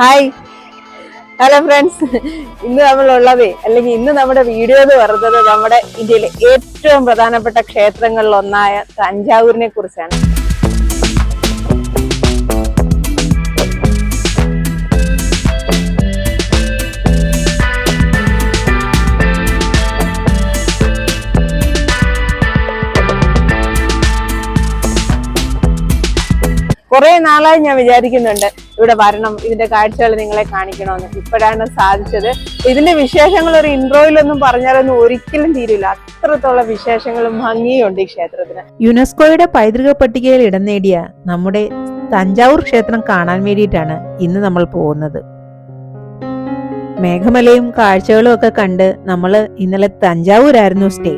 Hi. Hello friends. ഇന്ന് നമ്മളുള്ളത് അല്ലെങ്കിൽ ഇന്ന് നമ്മുടെ വീഡിയോ എന്ന് പറയുന്നത് നമ്മുടെ ഇന്ത്യയിലെ ഏറ്റവും പ്രധാനപ്പെട്ട ക്ഷേത്രങ്ങളിൽ ഒന്നായ തഞ്ചാവൂരിനെ കുറിച്ചാണ്. കുറെ നാളായി ഞാൻ വിചാരിക്കുന്നുണ്ട് ഇവിടെ വരണം ഇതിന്റെ കാഴ്ചകൾ നിങ്ങളെ കാണിക്കണമെന്ന് ഇപ്പോഴാണ് സാധിച്ചത്. ഇതിന്റെ വിശേഷങ്ങൾ ഒരു ഇൻട്രോയിലൊന്നും പറഞ്ഞാലൊന്നും ഒരിക്കലും തീരില്ല. അത്രത്തോളം വിശേഷങ്ങളും ഭംഗിയുണ്ട് ഈ ക്ഷേത്രത്തിന്. യുനെസ്കോയുടെ പൈതൃക പട്ടികയിൽ ഇടം നേടിയ നമ്മുടെ തഞ്ചാവൂർ ക്ഷേത്രം കാണാൻ വേണ്ടിയിട്ടാണ് ഇന്ന് നമ്മൾ പോകുന്നത്. മേഘമലയും കാഴ്ചകളും ഒക്കെ കണ്ട് നമ്മൾ ഇന്നലെ തഞ്ചാവൂരായിരുന്നു സ്റ്റേ.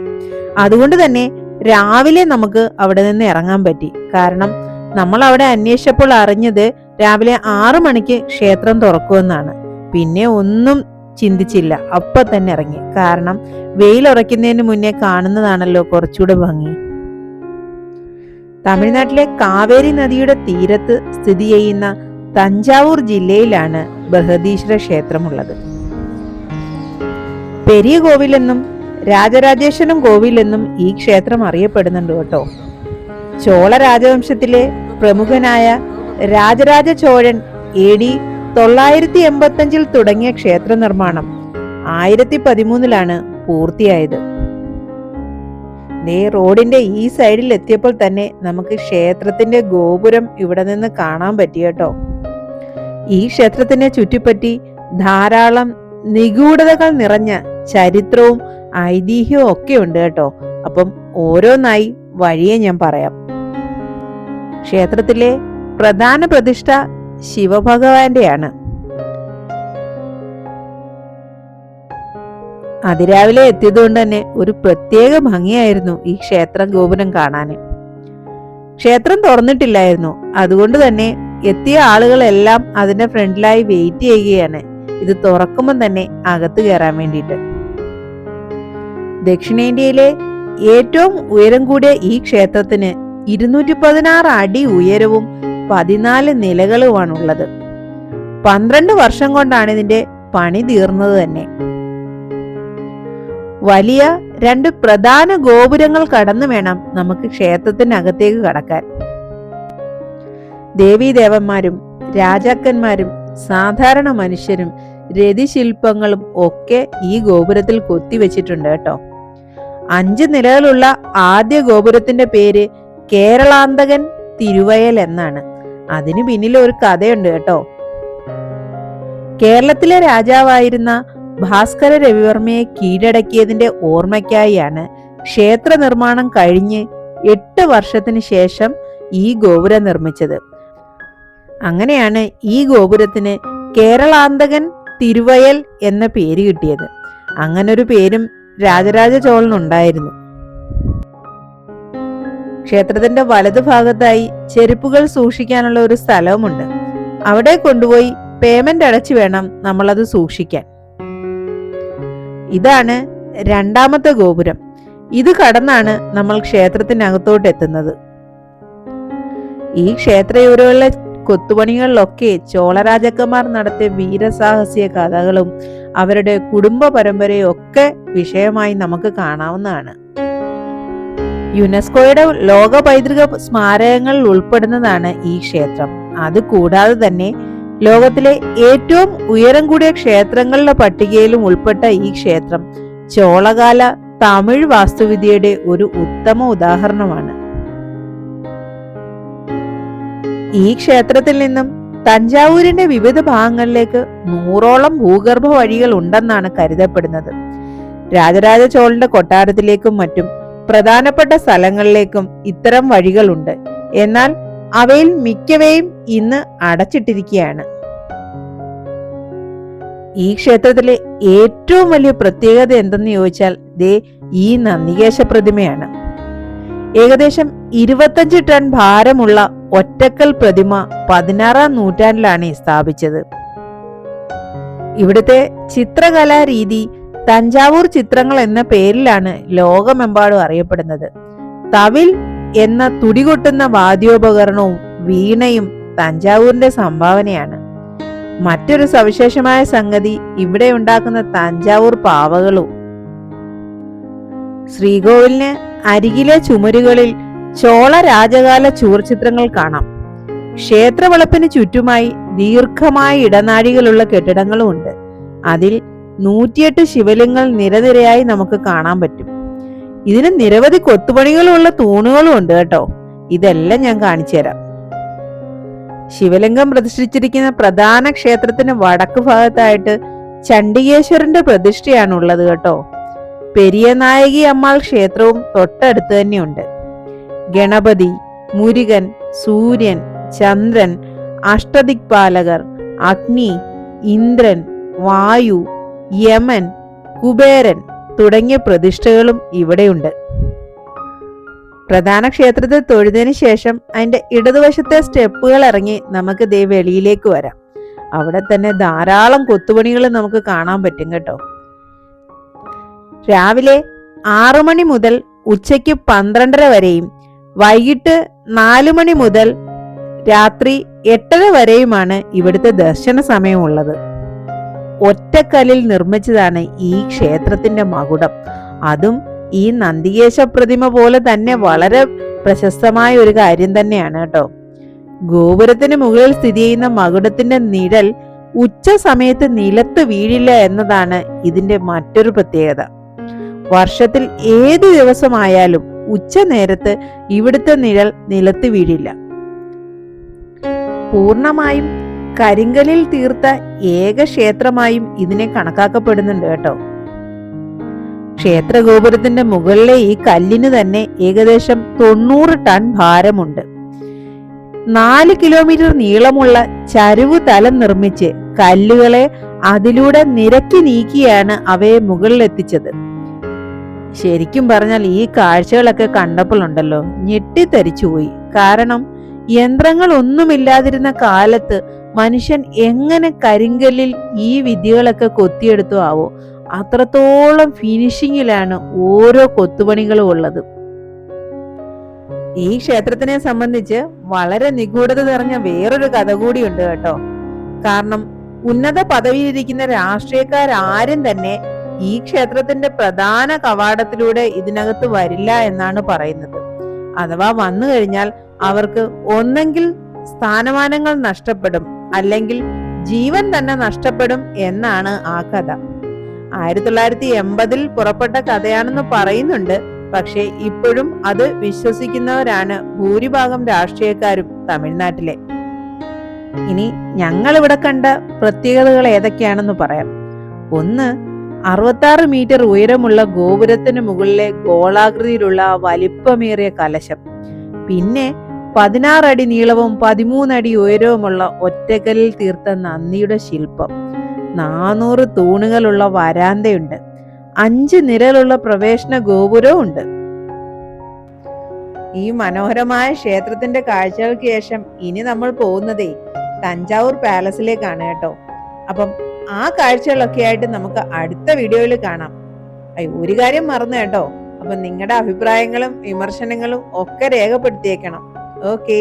അതുകൊണ്ട് തന്നെ രാവിലെ നമുക്ക് അവിടെ നിന്ന് ഇറങ്ങാൻ പറ്റി. കാരണം നമ്മൾ അവിടെ അന്വേഷിച്ചപ്പോൾ അറിഞ്ഞത് രാവിലെ ആറു മണിക്ക് ക്ഷേത്രം തുറക്കുമെന്നാണ്. പിന്നെ ഒന്നും ചിന്തിച്ചില്ല. അപ്പൊ തന്നെ ഇറങ്ങി. കാരണം വെയിലുറയ്ക്കുന്നതിന് മുന്നേ കാണുന്നതാണല്ലോ കുറച്ചുകൂടെ ഭംഗി. തമിഴ്നാട്ടിലെ കാവേരി നദിയുടെ തീരത്ത് സ്ഥിതി ചെയ്യുന്ന തഞ്ചാവൂർ ജില്ലയിലാണ് ബൃഹദീശ്വര ക്ഷേത്രമുള്ളത്. പെരിയ കോവിലെന്നും രാജരാജേശ്വരം കോവിലെന്നും ഈ ക്ഷേത്രം അറിയപ്പെടുന്നുണ്ട് കേട്ടോ. ചോള രാജവംശത്തിലെ പ്രമുഖനായ രാജരാജ ചോഴൻ എ ഡി തൊള്ളായിരത്തി എൺപത്തഞ്ചിൽ തുടങ്ങിയ ക്ഷേത്ര നിർമ്മാണം ആയിരത്തി പതിമൂന്നിലാണ് പൂർത്തിയായത്. ദേ റോഡിന്റെ ഈ സൈഡിൽ എത്തിയപ്പോൾ തന്നെ നമുക്ക് ക്ഷേത്രത്തിന്റെ ഗോപുരം ഇവിടെ നിന്ന് കാണാൻ പറ്റി കേട്ടോ. ഈ ക്ഷേത്രത്തിനെ ചുറ്റിപ്പറ്റി ധാരാളം നിഗൂഢതകൾ നിറഞ്ഞ ചരിത്രവും ഐതിഹ്യവും ഒക്കെ ഉണ്ട് കേട്ടോ. അപ്പം ഓരോന്നായി വഴിയെ ഞാൻ പറയാം. ക്ഷേത്രത്തിലെ പ്രധാന പ്രതിഷ്ഠ ശിവഭഗവാന്റെയാണ്. അതിരാവിലെ എത്തിയതുകൊണ്ട് തന്നെ ഒരു പ്രത്യേക ഭംഗിയായിരുന്നു ഈ ക്ഷേത്ര ഗോപുരം കാണാൻ ക്ഷേത്രം തുറന്നിട്ടില്ലായിരുന്നു. അതുകൊണ്ട് തന്നെ എത്തിയ ആളുകളെല്ലാം അതിന്റെ ഫ്രണ്ടിലായി വെയിറ്റ് ചെയ്യുകയാണ്. ഇത് തുറക്കുമ്പോൾ തന്നെ അകത്ത് കയറാൻ വേണ്ടിയിട്ട്. ദക്ഷിണേന്ത്യയിലെ ഏറ്റവും ഉയരം കൂടിയ ഈ ക്ഷേത്രത്തിന് ഇരുന്നൂറ്റി പതിനാറ് അടി ഉയരവും പതിനാല് നിലകളുമാണുള്ളത് പന്ത്രണ്ട് വർഷം കൊണ്ടാണ് ഇതിന്റെ പണി തീർന്നത് തന്നെ. വലിയ രണ്ട് പ്രധാന ഗോപുരങ്ങൾ കടന്നു വേണം നമുക്ക് ക്ഷേത്രത്തിനകത്തേക്ക് കടക്കാൻ. ദേവീദേവന്മാരും രാജാക്കന്മാരും സാധാരണ മനുഷ്യരും രതിശില്പങ്ങളും ഒക്കെ ഈ ഗോപുരത്തിൽ കൊത്തിവെച്ചിട്ടുണ്ട് കേട്ടോ. അഞ്ച് നിലകളുള്ള ആദ്യ ഗോപുരത്തിന്റെ പേര് കേരളാന്തകൻ തിരുവയൽ എന്നാണ്. അതിനു പിന്നിൽ ഒരു കഥയുണ്ട് കേട്ടോ. കേരളത്തിലെ രാജാവായിരുന്ന ഭാസ്കര രവിവർമ്മയെ കീഴടക്കിയതിന്റെ ഓർമ്മയ്ക്കായാണ് ക്ഷേത്ര നിർമ്മാണം കഴിഞ്ഞ് എട്ട് വർഷത്തിന് ശേഷം ഈ ഗോപുരം നിർമ്മിച്ചത്. അങ്ങനെയാണ് ഈ ഗോപുരത്തിന് കേരളാന്തകൻ തിരുവയൽ എന്ന പേര് കിട്ടിയത്. അങ്ങനൊരു പേരും രാജരാജ ചോളനുണ്ടായിരുന്നു. ക്ഷേത്രത്തിന്റെ വലതുഭാഗത്തായി ചെരുപ്പുകൾ സൂക്ഷിക്കാനുള്ള ഒരു സ്ഥലവുമുണ്ട്. അവിടെ കൊണ്ടുപോയി പേയ്മെന്റ് അടച്ചു വേണം നമ്മളത് സൂക്ഷിക്കാൻ. ഇതാണ് രണ്ടാമത്തെ ഗോപുരം. ഇത് കടന്നാണ് നമ്മൾ ക്ഷേത്രത്തിനകത്തോട്ട് എത്തുന്നത്. ഈ ക്ഷേത്രയൂരുകളിലെ കൊത്തുപണികളിലൊക്കെ ചോളരാജാക്കന്മാർ നടത്തിയ വീരസാഹസിക കഥകളും അവരുടെ കുടുംബ പരമ്പരയും ഒക്കെ വിഷയമായി നമുക്ക് കാണാവുന്നതാണ്. യുനെസ്കോയുടെ ലോക പൈതൃക സ്മാരകങ്ങളിൽ ഉൾപ്പെടുന്നതാണ് ഈ ക്ഷേത്രം. അത് കൂടാതെ തന്നെ ലോകത്തിലെ ഏറ്റവും ഉയരം കൂടിയ ക്ഷേത്രങ്ങളുടെ പട്ടികയിലും ഉൾപ്പെട്ട ഈ ക്ഷേത്രം ചോളകാല തമിഴ് വാസ്തുവിദ്യയുടെ ഒരു ഉത്തമ ഉദാഹരണമാണ്. ഈ ക്ഷേത്രത്തിൽ നിന്നും തഞ്ചാവൂരിന്റെ വിവിധ ഭാഗങ്ങളിലേക്ക് നൂറോളം ഭൂഗർഭ വഴികൾ ഉണ്ടെന്നാണ് കരുതപ്പെടുന്നത്. രാജരാജ ചോളന്റെ കൊട്ടാരത്തിലേക്കും മറ്റും പ്രധാനപ്പെട്ട സ്ഥലങ്ങളിലേക്കും ഇത്തരം വഴികളുണ്ട്. എന്നാൽ അവയിൽ മിക്കവയും ഇന്ന് അടച്ചിട്ടിരിക്കുകയാണ്. ഈ ക്ഷേത്രത്തിലെ ഏറ്റവും വലിയ പ്രത്യേകത എന്തെന്ന് ചോദിച്ചാൽ ദേ ഈ നന്ദികേശ പ്രതിമയാണ്. ഏകദേശം ഇരുപത്തഞ്ച് ടൺ ഭാരമുള്ള ഒറ്റക്കൽ പ്രതിമ പതിനാറാം നൂറ്റാണ്ടിലാണ് സ്ഥാപിച്ചത്. ഇവിടുത്തെ ചിത്രകലാ രീതി തഞ്ചാവൂർ ചിത്രങ്ങൾ എന്ന പേരിലാണ് ലോകമെമ്പാടും അറിയപ്പെടുന്നത്. തവിൽ എന്ന തുടികൊട്ടുന്ന വാദ്യോപകരണവും വീണയും തഞ്ചാവൂരിന്റെ സംഭാവനയാണ്. മറ്റൊരു സവിശേഷമായ സംഗതി ഇവിടെ ഉണ്ടാക്കുന്ന തഞ്ചാവൂർ പാവകളും. ശ്രീകോവിലിന് അരികിലെ ചുമരുകളിൽ ചോള രാജകാല ചൂർചിത്രങ്ങൾ കാണാം. ക്ഷേത്രവളപ്പിന് ചുറ്റുമായി ദീർഘമായ ഇടനാഴികളുള്ള കെട്ടിടങ്ങളും ഉണ്ട് അതിൽ നൂറ്റിയെട്ട് ശിവലിംഗങ്ങൾ നിരനിരയായി നമുക്ക് കാണാൻ പറ്റും. ഇതിന് നിരവധി കൊത്തുപണികളുള്ള തൂണുകളും ഉണ്ട് കേട്ടോ. ഇതെല്ലാം ഞാൻ കാണിച്ചു തരാം. ശിവലിംഗം പ്രതിഷ്ഠിച്ചിരിക്കുന്ന പ്രധാന ക്ഷേത്രത്തിന് വടക്ക് ഭാഗത്തായിട്ട് ചണ്ഡികേശ്വരന്റെ പ്രതിഷ്ഠയാണ് ഉള്ളത് കേട്ടോ. പെരിയ നായകി അമ്മാൾ ക്ഷേത്രവും തൊട്ടടുത്ത് തന്നെയുണ്ട്. ഗണപതി മുരുകൻ സൂര്യൻ ചന്ദ്രൻ അഷ്ടദിക്പാലകർ അഗ്നി ഇന്ദ്രൻ വായു യമൻ കുബേരൻ തുടങ്ങിയ പ്രതിഷ്ഠകളും ഇവിടെയുണ്ട്. പ്രധാന ക്ഷേത്രത്തിൽ തൊഴുതിന് ശേഷം അതിന്റെ ഇടതുവശത്തെ സ്റ്റെപ്പുകൾ ഇറങ്ങി നമുക്ക് ദേ വെളിയിലേക്ക് വരാം. അവിടെ തന്നെ ധാരാളം കൊത്തുപണികൾ നമുക്ക് കാണാൻ പറ്റും കേട്ടോ. രാവിലെ ആറു മണി മുതൽ ഉച്ചയ്ക്ക് പന്ത്രണ്ടര വരെയും വൈകിട്ട് നാലു മണി മുതൽ രാത്രി എട്ടര വരെയുമാണ് ഇവിടുത്തെ ദർശന സമയമുള്ളത്. ഒറ്റക്കല്ലിൽ നിർമ്മിച്ചതാണ് ഈ ക്ഷേത്രത്തിന്റെ മകുടം. അതും ഈ നന്ദികേശ പ്രതിമ പോലെ തന്നെ വളരെ പ്രശസ്തമായ ഒരു കാര്യം തന്നെയാണ് കേട്ടോ. ഗോപുരത്തിന് മുകളിൽ സ്ഥിതി ചെയ്യുന്ന മകുടത്തിന്റെ നിഴൽ ഉച്ച സമയത്ത് നിലത്ത് വീഴില്ല എന്നതാണ് ഇതിന്റെ മറ്റൊരു പ്രത്യേകത. വർഷത്തിൽ ഏത് ദിവസമായാലും ഉച്ച നേരത്ത് ഇവിടുത്തെ നിഴൽ നിലത്ത് വീഴില്ല. പൂർണമായും കരിങ്കലിൽ തീർത്ത ഏക ക്ഷേത്രമായും ഇതിനെ കണക്കാക്കപ്പെടുന്നുണ്ട് കേട്ടോ. ക്ഷേത്രഗോപുരത്തിന്റെ മുകളിലെ ഈ കല്ലിന് തന്നെ ഏകദേശം തൊണ്ണൂറ് ടൺ ഭാരമുണ്ട്. നാല് കിലോമീറ്റർ നീളമുള്ള ചരുവ് തലം നിർമ്മിച്ച് കല്ലുകളെ അതിലൂടെ നിരക്കി നീക്കിയാണ് അവയെ മുകളിലെത്തിച്ചത്. ശരിക്കും പറഞ്ഞാൽ ഈ കാഴ്ചകളൊക്കെ കണ്ടപ്പോഴുണ്ടല്ലോ ഞെട്ടിത്തരിച്ചുപോയി കാരണം യന്ത്രങ്ങൾ ഒന്നുമില്ലാതിരുന്ന കാലത്ത് മനുഷ്യൻ എങ്ങനെ കരിങ്കല്ലിൽ ഈ വിദ്യകളൊക്കെ കൊത്തിയെടുത്തു ആവോ അത്രത്തോളം ഫിനിഷിങ്ങിലാണ് ഓരോ കൊത്തുപണികളും ഉള്ളത്. ഈ ക്ഷേത്രത്തിനെ സംബന്ധിച്ച് വളരെ നിഗൂഢത നിറഞ്ഞ വേറൊരു കഥ കൂടിയുണ്ട് കേട്ടോ. കാരണം ഉന്നത പദവിയിലിരിക്കുന്ന രാഷ്ട്രീയക്കാരും തന്നെ ഈ ക്ഷേത്രത്തിന്റെ പ്രധാന കവാടത്തിലൂടെ ഇതിനകത്ത് വരില്ല എന്നാണ് പറയുന്നത്. അഥവാ വന്നു കഴിഞ്ഞാൽ അവർക്ക് ഒന്നെങ്കിൽ സ്ഥാനമാനങ്ങൾ നഷ്ടപ്പെടും അല്ലെങ്കിൽ ജീവൻ തന്നെ നഷ്ടപ്പെടും എന്നാണ് ആ കഥ. ആയിരത്തി തൊള്ളായിരത്തി എൺപതിൽ പുറപ്പെട്ട കഥയാണെന്ന് പറയുന്നുണ്ട്. പക്ഷേ ഇപ്പോഴും അത് വിശ്വസിക്കുന്നവരാണ് ഭൂരിഭാഗം രാഷ്ട്രീയക്കാരും തമിഴ്നാട്ടിലെ. ഇനി ഞങ്ങൾ ഇവിടെ കണ്ട പ്രത്യേകതകൾ ഏതൊക്കെയാണെന്ന് പറയാം. ഒന്ന് അറുപത്താറ് മീറ്റർ ഉയരമുള്ള ഗോപുരത്തിന് മുകളിലെ ഗോളാകൃതിയിലുള്ള വലിപ്പമേറിയ കലശം. പിന്നെ പതിനാറടി നീളവും പതിമൂന്നടി ഉയരവുമുള്ള ഒറ്റക്കല്ലിൽ തീർത്ത നന്ദിയുടെ ശില്പം. നാനൂറ് തൂണുകളുള്ള വരാന്തയുണ്ട്. അഞ്ച് നിരലുള്ള പ്രവേശന ഗോപുരവും ഉണ്ട് ഈ മനോഹരമായ ക്ഷേത്രത്തിന്റെ കാഴ്ചകൾക്ക് ശേഷം ഇനി നമ്മൾ പോകുന്നതേ തഞ്ചാവൂർ പാലസിലേക്കാണ് കേട്ടോ. അപ്പം ആ കാഴ്ചകളൊക്കെ ആയിട്ട് നമുക്ക് അടുത്ത വീഡിയോയിൽ കാണാം. അയ്യോ ഒരു കാര്യം മറന്നു കേട്ടോ. അപ്പൊ നിങ്ങളുടെ അഭിപ്രായങ്ങളും വിമർശനങ്ങളും ഒക്കെ രേഖപ്പെടുത്തിയേക്കണം. ഓക്കേ